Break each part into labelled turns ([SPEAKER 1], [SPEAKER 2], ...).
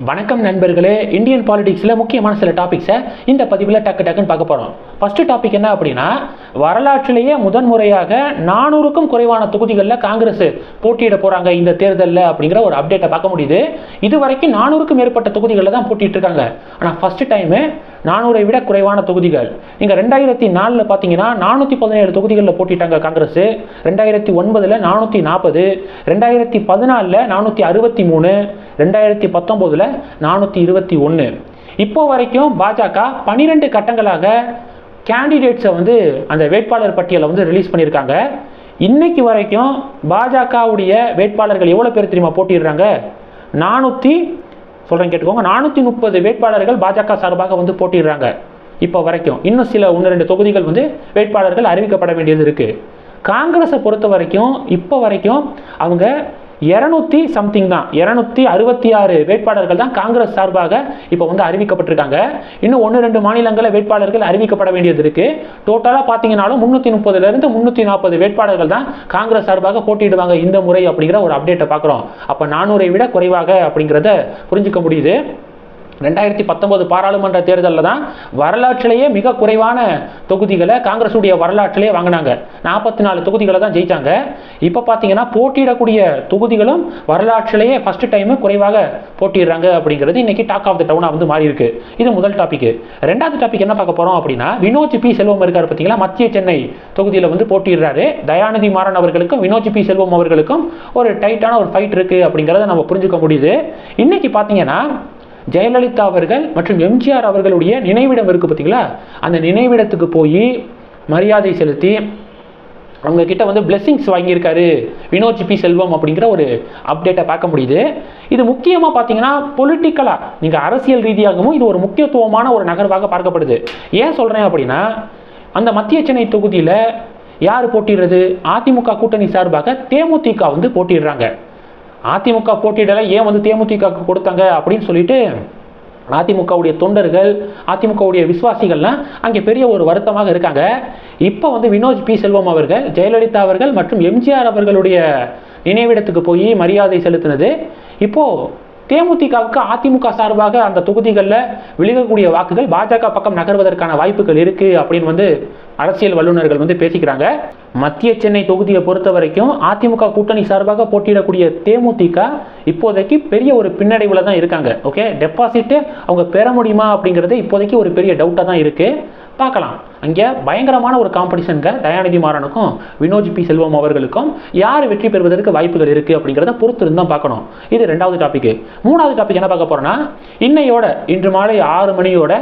[SPEAKER 1] வணக்கம் நண்பர்களே இந்தியன் பாலிடிக்ஸில் முக்கியமான சில டாபிக்ஸை இந்த பதிவில் டக்கு டக்குன்னு பார்க்க போகிறோம் ஃபஸ்ட்டு டாபிக் என்ன அப்படின்னா வரலாற்றிலேயே முதன்முறையாக நானூறுக்கும் குறைவான தொகுதிகளில் காங்கிரஸ் போட்டியிட போகிறாங்க இந்த தேர்தலில் அப்படிங்கிற ஒரு அப்டேட்டை பார்க்க முடியுது. இது வரைக்கும் நானூறுக்கும் மேற்பட்ட தொகுதிகளில் தான் போட்டிட்டு இருக்காங்க. ஆனால் ஃபஸ்ட்டு டைமு நானூறை விட குறைவான தொகுதிகள். நீங்கள் ரெண்டாயிரத்தி நாலில் பார்த்தீங்கன்னா நானூற்றி பதினேழு தொகுதிகளில் போட்டிட்டாங்க காங்கிரஸ். ரெண்டாயிரத்தி ஒன்பதில் நானூற்றி நாற்பது ரெண்டாயிரத்தி பதினாலில் நானூற்றி அறுபத்தி மூணு. ரெண்டாயிரத்தி பத்தொம்போதில் நானூற்றி இருபத்தி ஒன்று இப்போ வரைக்கும் பாஜக பன்னிரெண்டு கட்டங்களாக கேண்டிடேட்ஸை வந்து அந்த வேட்பாளர் பட்டியலை வந்து ரிலீஸ் பண்ணியிருக்காங்க. இன்னைக்கு வரைக்கும் பாஜகவுடைய வேட்பாளர்கள் எவ்வளோ பேர் தெரியுமா போட்டிடுறாங்க நானூற்றி சொல்கிறேன் கேட்டுக்கோங்க நானூற்றி முப்பது வேட்பாளர்கள் பாஜக சார்பாக வந்து போட்டிடுறாங்க இப்போ வரைக்கும் இன்னும் சில ஒன்று ரெண்டு தொகுதிகள் வந்து வேட்பாளர்கள் அறிவிக்கப்பட வேண்டியது இருக்குது காங்கிரஸை பொறுத்த வரைக்கும் இப்போ வரைக்கும் அவங்க இரநூத்தி சம்திங் தான். இரநூத்தி அறுபத்தி ஆறு வேட்பாளர்கள் தான் காங்கிரஸ் சார்பாக இப்போ வந்து அறிவிக்கப்பட்டிருக்காங்க. இன்னும் ஒன்று ரெண்டு மாநிலங்களில் வேட்பாளர்கள் அறிவிக்கப்பட வேண்டியது இருக்கு. டோட்டலாக பார்த்தீங்கன்னாலும் முந்நூற்றி முப்பதுலேருந்து முந்நூற்றி நாற்பது வேட்பாளர்கள் தான் காங்கிரஸ் சார்பாக போட்டியிடுவாங்க இந்த முறை அப்படிங்கிற ஒரு அப்டேட்டை பார்க்குறோம் அப்போ நானூறை விட குறைவாக அப்படிங்கிறத புரிஞ்சுக்க முடியுது. ரெண்டாயிரத்தி பத்தொன்பது பாராளுமன்ற தேர்தலில் தான் வரலாற்றிலேயே மிக குறைவான தொகுதிகளை காங்கிரஸுடைய வரலாற்றிலேயே வாங்கினாங்க. நாற்பத்தி நாலு தொகுதிகளை தான் ஜெயிச்சாங்க. இப்போ பார்த்தீங்கன்னா போட்டியிடக்கூடிய தொகுதிகளும் வரலாற்றிலேயே ஃபஸ்ட்டு டைமு குறைவாக போட்டிடுறாங்க அப்படிங்கிறது இன்னைக்கு டாக் ஆஃப் த டவுனாக வந்து மாறி இருக்கு இது முதல் டாபிக் ரெண்டாவது டாபிக் என்ன பார்க்க போகிறோம் அப்படின்னா வினோஜ் பி. செல்வம் இருக்கார் பார்த்தீங்களா மத்திய சென்னை தொகுதியில் வந்து போட்டிடுறாரு தயாநிதி மாறன் அவர்களுக்கும் வினோஜ் பி. செல்வம் அவர்களுக்கும் ஒரு டைட்டான ஒரு ஃபைட் இருக்குது அப்படிங்கிறத நம்ம புரிஞ்சுக்க முடியுது. இன்னைக்கு பார்த்தீங்கன்னா ஜெயலலிதா அவர்கள் மற்றும் எம்ஜிஆர் அவர்களுடைய நினைவிடம் இருக்குது பார்த்தீங்களா? அந்த நினைவிடத்துக்கு போய் மரியாதை செலுத்தி அவங்க கிட்ட வந்து பிளெஸ்ஸிங்ஸ் வாங்கியிருக்காரு. வினோத் பி செல்வம் அப்படிங்கிற ஒரு அப்டேட்டை பார்க்க முடியுது. இது முக்கியமாக பார்த்தீங்கன்னா பொலிட்டிக்கலாக நீங்கள் அரசியல் ரீதியாகவும் இது ஒரு முக்கியத்துவமான ஒரு நகர்வாக பார்க்கப்படுது. ஏன் சொல்கிறேன் அப்படின்னா அந்த மத்திய சென்னை தொகுதியில் யார் போட்டிடுறது அதிமுக கூட்டணி சார்பாக தேமுதிக வந்து போட்டிடுறாங்க அதிமுக போட்டியிடலை ஏன் வந்து தேமுதிக கொடுத்தாங்க அப்படின்னு சொல்லிட்டு அதிமுகவுடைய தொண்டர்கள் அதிமுகவுடைய விசுவாசிகள்லாம் அங்கே பெரிய ஒரு வருத்தமாக இருக்காங்க. இப்போ வந்து வினோத் பி. செல்வம் அவர்கள் ஜெயலலிதா அவர்கள் மற்றும் எம்ஜிஆர் அவர்களுடைய நினைவிடத்துக்கு போய் மரியாதை செலுத்தினது. இப்போது தேமுதிகவுக்கு அதிமுக சார்பாக அந்த தொகுதிகளில் விழுகக்கூடிய வாக்குகள் பாஜக பக்கம் நகர்வதற்கான வாய்ப்புகள் இருக்குது அப்படின்னு வந்து அரசியல் வல்லுநர்கள் வந்து பேசிக்கிறாங்க. மத்திய சென்னை தொகுதியை பொறுத்த வரைக்கும் அதிமுக கூட்டணி சார்பாக போட்டியிடக்கூடிய தேமுதிக இப்போதைக்கு பெரிய ஒரு பின்னடைவில் தான் இருக்காங்க. ஓகே டெபாசிட்டு அவங்க பெற முடியுமா அப்படிங்கிறது இப்போதைக்கு ஒரு பெரிய டவுட்டாக தான் இருக்குது பார்க்கலாம். அங்கே பயங்கரமான ஒரு காம்படிஷனுங்க தயாநிதி மாறனுக்கும் வினோஜ் பி. செல்வம் அவர்களுக்கும் யார் வெற்றி பெறுவதற்கு வாய்ப்புகள் இருக்குது அப்படிங்கிறத பொறுத்து இருந்தால் பார்க்கணும். இது ரெண்டாவது டாப்பிக்கு மூணாவது டாபிக் என்ன பார்க்க போகிறோன்னா இன்னையோட இன்று மாலை ஆறு மணியோட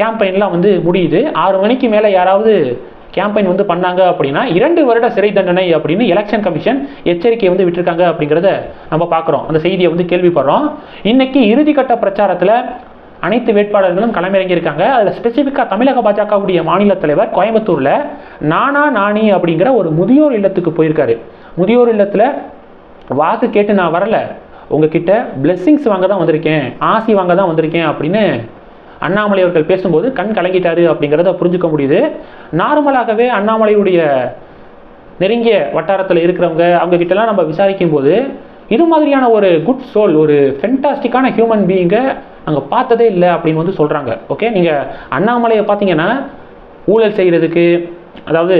[SPEAKER 1] கேம்பெயின்லாம் வந்து முடியுது. ஆறு மணிக்கு மேலே யாராவது கேம்பெயின் வந்து பண்ணாங்க அப்படின்னா இரண்டு வருட சிறை தண்டனை அப்படின்னு எலெக்ஷன் கமிஷன் எச்சரிக்கை வந்து விட்டுருக்காங்க அப்படிங்கிறத நம்ம பார்க்குறோம். அந்த செய்தியை வந்து கேள்விப்படுறோம். இன்னைக்கு இறுதிக்கட்ட பிரச்சாரத்தில் அனைத்து வேட்பாளர்களும் களமிறங்கியிருக்காங்க. அதில் ஸ்பெசிஃபிக்காக தமிழக பாஜகவுடைய மாநில தலைவர் கோயம்புத்தூரில் நானா நாணி அப்படிங்கிற ஒரு முதியோர் இல்லத்துக்கு போயிருக்காரு. முதியோர் இல்லத்தில் வாக்கு கேட்டு நான் வரல. உங்ககிட்ட பிளெஸ்ஸிங்ஸ் வாங்க தான் வந்திருக்கேன். ஆசி வாங்க தான் வந்திருக்கேன் அப்படின்னு அண்ணாமலை அவர்கள் பேசும்போது கண் கலங்கிட்டாரு அப்படிங்கிறத புரிஞ்சுக்க முடியுது. நார்மலாகவே அண்ணாமலையுடைய நெருங்கிய வட்டாரத்தில் இருக்கிறவங்க அவங்க கிட்டலாம் நம்ம விசாரிக்கும் போது இது மாதிரியான ஒரு குட் சோல் ஒரு ஃபென்டாஸ்டிக்கான ஹியூமன் பீயிங்கை நாங்கள் பார்த்ததே இல்லை அப்படின்னு வந்து சொல்கிறாங்க ஓகே நீங்கள் அண்ணாமலையை பார்த்தீங்கன்னா ஊழல் செய்கிறதுக்கு அதாவது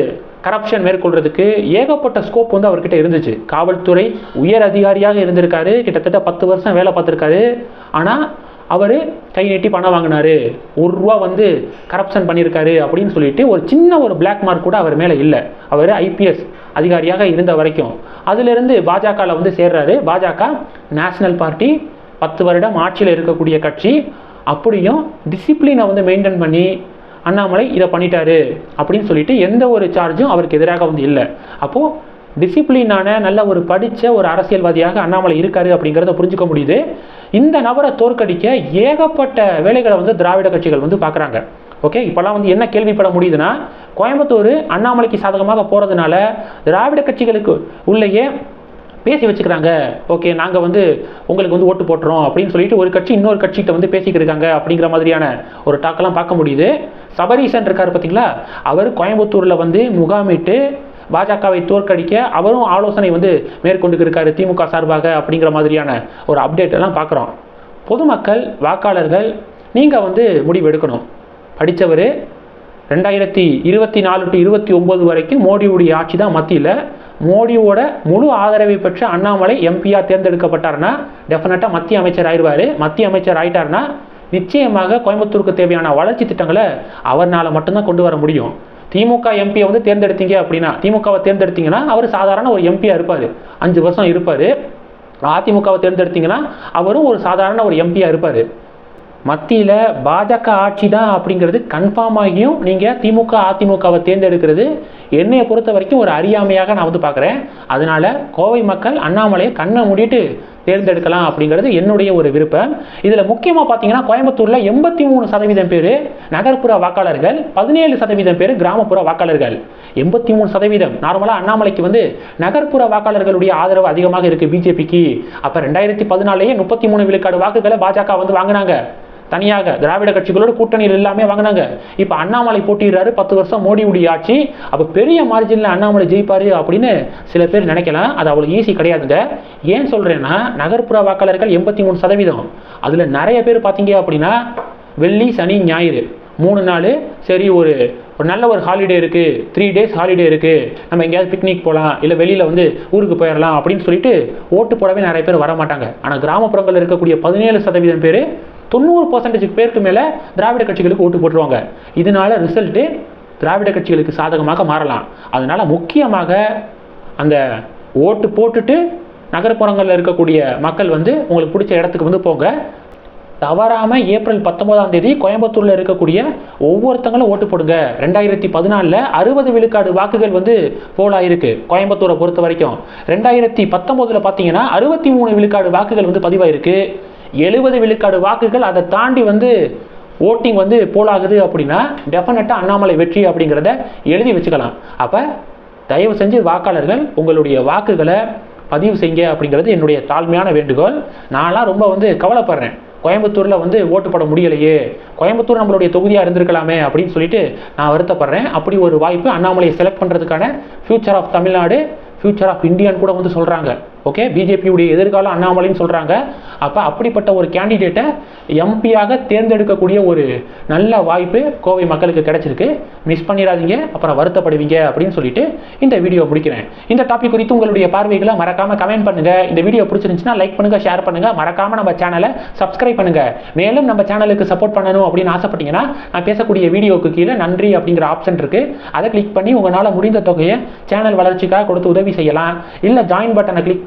[SPEAKER 1] கரப்ஷன் மேற்கொள்றதுக்கு ஏகப்பட்ட ஸ்கோப் வந்து அவர்கிட்ட இருந்துச்சு. காவல்துறை உயர் அதிகாரியாக இருந்திருக்காரு. கிட்டத்தட்ட பத்து வருஷம் வேலை பார்த்துருக்காரு. ஆனால் அவர் கை நீட்டி பணம் வாங்கினாரு. ஒரு ரூபா வந்து கரப்ஷன் பண்ணியிருக்காரு அப்படின்னு சொல்லிட்டு ஒரு சின்ன ஒரு பிளாக் மார்க் கூட அவர் மேலே இல்லை. அவர் ஐபிஎஸ் அதிகாரியாக இருந்த வரைக்கும். அதிலிருந்து பாஜகவில் வந்து சேர்றாரு. பாஜக நேஷனல் பார்ட்டி பத்து வருடம் ஆட்சியில் இருக்கக்கூடிய கட்சி. அப்படியும் டிசிப்ளினை வந்து மெயின்டைன் பண்ணி அண்ணாமலை இதை பண்ணிட்டாரு அப்படின்னு சொல்லிட்டு எந்த ஒரு சார்ஜும் அவருக்கு எதிராக வந்து இல்லை. அப்போது டிசிப்ளினான நல்ல ஒரு படித்த ஒரு அரசியல்வாதியாக அண்ணாமலை இருக்காரு அப்படிங்கிறத புரிஞ்சுக்க முடியுது. இந்த நபரை தோற்கடிக்க ஏகப்பட்ட வேலைகளை வந்து திராவிட கட்சிகள் வந்து பார்க்குறாங்க. ஓகே இப்போல்லாம் வந்து என்ன கேள்விப்பட முடியுதுன்னா கோயம்புத்தூர் அண்ணாமலைக்கு சாதகமாக போகிறதுனால திராவிட கட்சிகளுக்கு உள்ளேயே பேசி வச்சுக்கிறாங்க. ஓகே நாங்கள் வந்து உங்களுக்கு வந்து ஓட்டு போட்டுறோம் அப்படின்னு சொல்லிட்டு ஒரு கட்சி இன்னொரு கட்சிகிட்ட வந்து பேசிக்கிட்டு இருக்காங்க அப்படிங்கிற மாதிரியான ஒரு டாக்கெல்லாம் பார்க்க முடியுது. சபரீசன் இருக்கார் பார்த்தீங்களா? அவர் கோயம்புத்தூரில் வந்து முகாமிட்டு பாஜகவை தோற்கடிக்க அவரும் ஆலோசனை வந்து மேற்கொண்டு இருக்காரு திமுக சார்பாக அப்படிங்கிற மாதிரியான ஒரு அப்டேட் எல்லாம் பார்க்குறோம். பொதுமக்கள் வாக்காளர்கள் நீங்கள் வந்து முடிவு எடுக்கணும். படித்தவர் ரெண்டாயிரத்தி இருபத்தி நாலு டு இருபத்தி ஒம்பது வரைக்கும் மோடியுடைய ஆட்சி தான் மத்தியில். மோடியோட முழு ஆதரவை பெற்ற அண்ணாமலை எம்பியாக தேர்ந்தெடுக்கப்பட்டார்னா டெஃபினட்டாக மத்திய அமைச்சர் ஆயிடுவார் மத்திய அமைச்சர் ஆயிட்டார்னா நிச்சயமாக கோயம்புத்தூருக்கு தேவையான வளர்ச்சி திட்டங்களை அவர்னால் மட்டும்தான் கொண்டு வர முடியும். திமுக எம்பியை வந்து தேர்ந்தெடுத்தீங்க அப்படின்னா திமுகவை தேர்ந்தெடுத்தீங்கன்னா அவர் சாதாரண ஒரு எம்பியாக இருப்பார். அஞ்சு வருஷம் இருப்பார். அதிமுகவை தேர்ந்தெடுத்தீங்கன்னா அவரும் ஒரு சாதாரண ஒரு எம்பியாக இருப்பார். மத்தியில் பாஜக ஆட்சி தான் அப்படிங்கிறது கன்ஃபார்ம் ஆகியும் நீங்கள் திமுக அதிமுகவை தேர்ந்தெடுக்கிறது என்னையை பொறுத்த வரைக்கும் ஒரு அறியாமையாக நான் வந்து பார்க்குறேன். அதனால கோவை மக்கள் அண்ணாமலையை கண்ணை மூடிட்டு தேர்ந்தெடுக்கலாம் அப்படிங்கிறது என்னுடைய ஒரு விருப்பம். இதில் முக்கியமாக பார்த்தீங்கன்னா கோயம்புத்தூரில் எண்பத்தி மூணு சதவீதம் பேர் நகர்ப்புற வாக்காளர்கள் பதினேழு சதவீதம் பேர் கிராமப்புற வாக்காளர்கள். எண்பத்தி மூணு சதவீதம். நார்மலாக அண்ணாமலைக்கு வந்து நகர்ப்புற வாக்காளர்களுடைய ஆதரவு அதிகமாக இருக்குது பிஜேபிக்கு. அப்போ ரெண்டாயிரத்தி பதினாலேயே முப்பத்தி மூணு விழுக்காடு வாக்குகளை பாஜக வந்து வாங்கினாங்க. தனியாக திராவிட கட்சிகளோட கூட்டணியில் எல்லாமே வாங்கினாங்க. இப்போ அண்ணாமலை போட்டிடுறாரு பத்து வருஷம் மோடியுடைய ஆட்சி. அப்போ பெரிய மார்ஜினில் அண்ணாமலை ஜெயிப்பாரு அப்படின்னு சில பேர் நினைக்கலாம். அது அவ்வளோ ஈஸி கிடையாதுங்க. ஏன் சொல்கிறேன்னா நகர்ப்புற வாக்காளர்கள் எண்பத்தி மூணு சதவீதம். அதில் நிறைய பேர் பார்த்தீங்க அப்படின்னா வெள்ளி சனி ஞாயிறு. மூணு நாள் சரி ஒரு ஒரு நல்ல ஒரு ஹாலிடே இருக்குது த்ரீ டேஸ் ஹாலிடே இருக்குது நம்ம எங்கேயாவது பிக்னிக் போகலாம் இல்லை வெளியில் வந்து ஊருக்கு போயிடலாம் அப்படின்னு சொல்லிட்டு ஓட்டு போடவே நிறைய பேர் வர மாட்டாங்க ஆனால் கிராமப்புறங்களில் இருக்கக்கூடிய பதினேழு சதவீதம் பேர் தொண்ணூறு பர்சன்டேஜ் பேருக்கு மேலே திராவிட கட்சிகளுக்கு ஓட்டு போட்டுருவாங்க. இதனால ரிசல்ட்டு திராவிட கட்சிகளுக்கு சாதகமாக மாறலாம். அதனால் முக்கியமாக அந்த ஓட்டு போட்டுட்டு நகர்ப்புறங்களில் இருக்கக்கூடிய மக்கள் வந்து உங்களுக்கு பிடிச்ச இடத்துக்கு வந்து போங்க. தவறாமல் ஏப்ரல் பத்தொன்பதாம் தேதி கோயம்புத்தூரில் இருக்கக்கூடிய ஒவ்வொருத்தங்களும் ஓட்டு போடுங்க. ரெண்டாயிரத்தி பதினாலில் அறுபது விழுக்காடு வாக்குகள் வந்து போலாயிருக்கு கோயம்புத்தூரை பொறுத்த வரைக்கும். ரெண்டாயிரத்தி பத்தொம்போதில் பார்த்தீங்கன்னா அறுபத்தி மூணு விழுக்காடு வாக்குகள் வந்து பதிவாயிருக்கு. எழுபது விழுக்காடு வாக்குகள் அதை தாண்டி வந்து ஓட்டிங் வந்து போலாகுது அப்படின்னா டெஃபினட்டாக அண்ணாமலை வெற்றி அப்படிங்கிறத எழுதி வச்சுக்கலாம். அப்போ தயவு செஞ்சு வாக்காளர்கள் உங்களுடைய வாக்குகளை பதிவு செய்யுங்க அப்படிங்கிறது என்னுடைய தாழ்மையான வேண்டுகோள். நான்லாம் ரொம்ப வந்து கவலைப்படுறேன். கோயம்புத்தூரில் வந்து ஓட்டு போட முடியலையே. கோயம்புத்தூர் நம்மளுடைய தொகுதியாக இருந்திருக்கலாமே அப்படின்னு சொல்லிட்டு நான் வருத்தப்படுறேன். அப்படி ஒரு வாய்ப்பு அண்ணாமலையை செலக்ட் பண்ணுறதுக்கான future of Tamil Nadu future of இந்தியான்னு கூட வந்து சொல்கிறாங்க ஓகே பிஜேபியுடைய எதிர்காலம் அண்ணாமலைன்னு சொல்கிறாங்க அப்போ அப்படிப்பட்ட ஒரு கேண்டிடேட்டை எம்பியாக தேர்ந்தெடுக்கக்கூடிய ஒரு நல்ல வாய்ப்பு கோவை மக்களுக்கு கிடைச்சிருக்கு. மிஸ் பண்ணிடாதீங்க அப்புறம் வருத்தப்படுவீங்க அப்படின்னு சொல்லிட்டு இந்த வீடியோ முடிக்கிறேன். இந்த டாபிக் குறித்து உங்களுடைய பார்வைகளை மறக்காமல் கமெண்ட் பண்ணுங்க. இந்த வீடியோ பிடிச்சிருந்துச்சுன்னா லைக் பண்ணுங்கள் ஷேர் பண்ணுங்கள் மறக்காமல் நம்ம சேனலை சப்ஸ்கிரைப் பண்ணுங்க. மேலும் நம்ம சேனலுக்கு சப்போர்ட் பண்ணணும் அப்படின்னு ஆசைப்பட்டீங்கன்னா நான் பேசக்கூடிய வீடியோக்கு கீழே நன்றி அப்படிங்கிற ஆப்ஷன் இருக்குது அதை கிளிக் பண்ணி உங்களால் முடிந்த தொகையை சேனல் வளர்ச்சிக்காக கொடுத்து உதவி செய்யலாம். இல்லை ஜாயின் பட்டனை கிளிக்